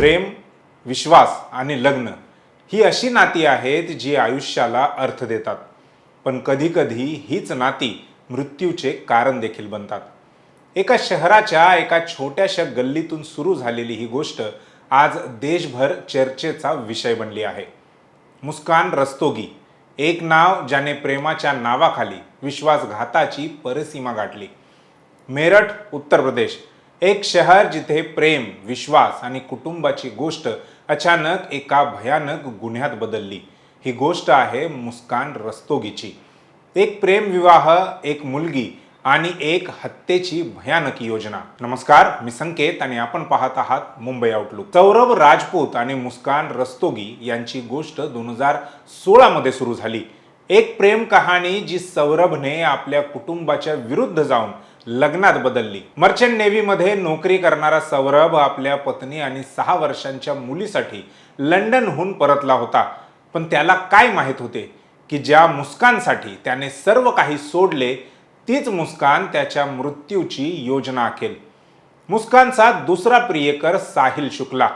प्रेम विश्वास आणि लग्न ही अशी नाती आहेत जी आयुष्याला अर्थ देतात. पण कधीकधी हीच नाती मृत्यूचे कारण देखील बनतात. एका शहराच्या एका छोट्याशा गल्लीतून सुरू झालेली ही गोष्ट आज देशभर चर्चेचा विषय बनली आहे. मुस्कान रस्तोगी एक नाव ज्याने प्रेमाच्या नावाखाली विश्वासघाताची परसीमा गाठली. मेरठ उत्तर प्रदेश एक शहर जिथे प्रेम विश्वास आणि कुटुंबाची गोष्ट अचानक एका भयानक गुन्ह्यात बदलली. ही गोष्ट आहे मुस्कान रस्तोगीची. एक प्रेम विवाह एक मुलगी आणि एक हत्येची भयानक योजना. नमस्कार मी संकेत आणि आपण पाहत आहात मुंबई आउटलुक सौरभ राजपूत आणि मुस्कान रस्तोगी यांची गोष्ट दोन हजार सोळामध्ये सुरू झाली. एक प्रेम कहाणी जी सौरभने आपल्या कुटुंबाच्या विरुद्ध जाऊन लग्नात बदलली. मर्चंट नेव्हीमध्ये नोकरी करणारा सौरभ आपल्या पत्नी आणि सहा वर्षांच्या मुलीसाठी लंडनहून परतला होता. पण त्याला काय माहीत होते? की ज्या मुस्कानसाठी त्याने सर्व काही सोडले तीच मुस्कान त्याच्या मृत्यूची योजना आखेल मुस्कानचा दुसरा प्रियकर साहिल शुक्ला.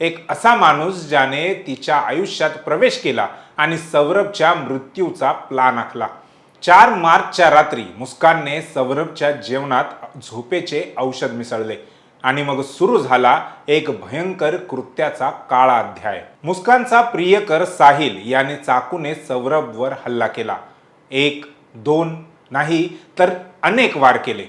एक असा माणूस ज्याने तिच्या आयुष्यात प्रवेश केला आणि सौरभच्या मृत्यूचा प्लान आखला. चार मार्चच्या रात्री मुस्कानने सौरभच्या जेवणात झोपेचे औषध मिसळले आणि मग सुरू झाला एक भयंकर कृत्याचा काळा अध्याय. मुस्कानचा प्रियकर साहिल याने चाकूने सौरभवर हल्ला केला. एक दोन नाही तर अनेक वार केले.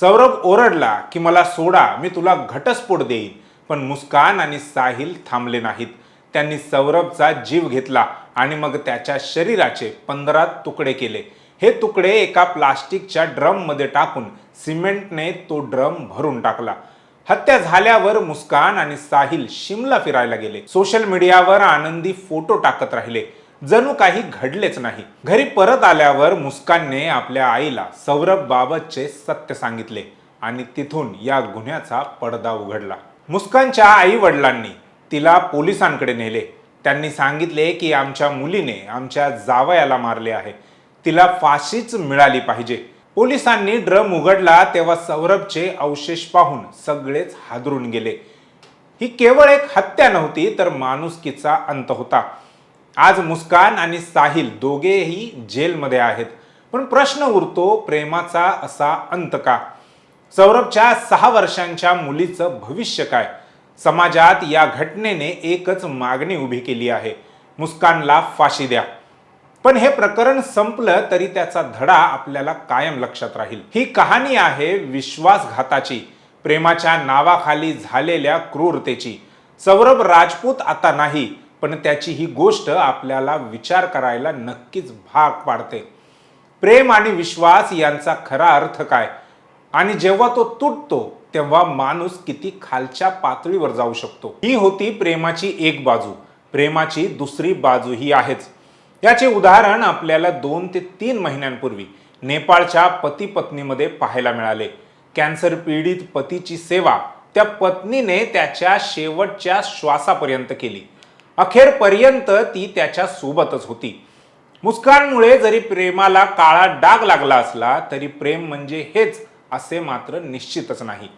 सौरभ ओरडला की मला सोडा मी तुला घटस्फोट देईन. पण मुस्कान आणि साहिल थांबले नाहीत. त्यांनी सौरभचा जीव घेतला आणि मग त्याच्या शरीराचे पंधरा तुकडे केले. हे तुकडे एका प्लास्टिकच्या ड्रममध्ये टाकून सिमेंटने तो ड्रम भरून टाकला. हत्या झाल्यावर मुस्कान आणि साहिल शिमला फिरायला गेले. सोशल मीडियावर आनंदी फोटो टाकत राहिले. जणू काही घडलेच नाही. घरी परत आल्यावर मुस्कानने आपल्या आईला सौरभ बाबतचे सत्य सांगितले आणि तिथून या गुन्ह्याचा पडदा उघडला. मुस्कानच्या आई वडिलांनी तिला पोलिसांकडे नेले. त्यांनी सांगितले की आमच्या मुलीने आमच्या जावयाला मारले आहे. तिला फाशीच मिळाली पाहिजे. पोलिसांनी ड्रम उघडला तेव्हा सौरभचे अवशेष पाहून सगळेच हादरून गेले. ही केवळ एक हत्या नव्हती तर माणुसकीचा अंत होता. आज मुस्कान आणि साहिल दोघेही जेलमध्ये आहेत. पण प्रश्न उरतो प्रेमाचा असा अंत का? सौरभच्या सहा वर्षांच्या मुलीचं भविष्य काय? समाजात या घटनेने एकच मागणी उभी केली आहे. मुस्कानला फाशी द्या. पण हे प्रकरण संपलं तरी त्याचा धडा आपल्याला कायम लक्षात राहील. ही कहाणी आहे विश्वासघाताची प्रेमाच्या नावाखाली झालेल्या क्रूरतेची. सौरभ राजपूत आता नाही पण त्याची ही गोष्ट आपल्याला विचार करायला नक्कीच भाग पाडते. प्रेम आणि विश्वास यांचा खरा अर्थ काय? आणि जेव्हा तो तुटतो तेव्हा माणूस किती खालच्या पातळीवर जाऊ शकतो? ही होती प्रेमाची एक बाजू. प्रेमाची दुसरी बाजू ही आहेच. याचे उदाहरण आपल्याला दोन ते तीन महिन्यांपूर्वी नेपाळच्या पती पत्नीमध्ये पाहायला मिळाले. कॅन्सर पीडित पतीची सेवा त्या पत्नीने त्याच्या शेवटच्या श्वासापर्यंत केली. अखेरपर्यंत ती त्याच्या सोबतच होती. मुस्कानमुळे जरी प्रेमाला काळा डाग लागला असला तरी प्रेम म्हणजे हेच असे मात्र निश्चितच नाही.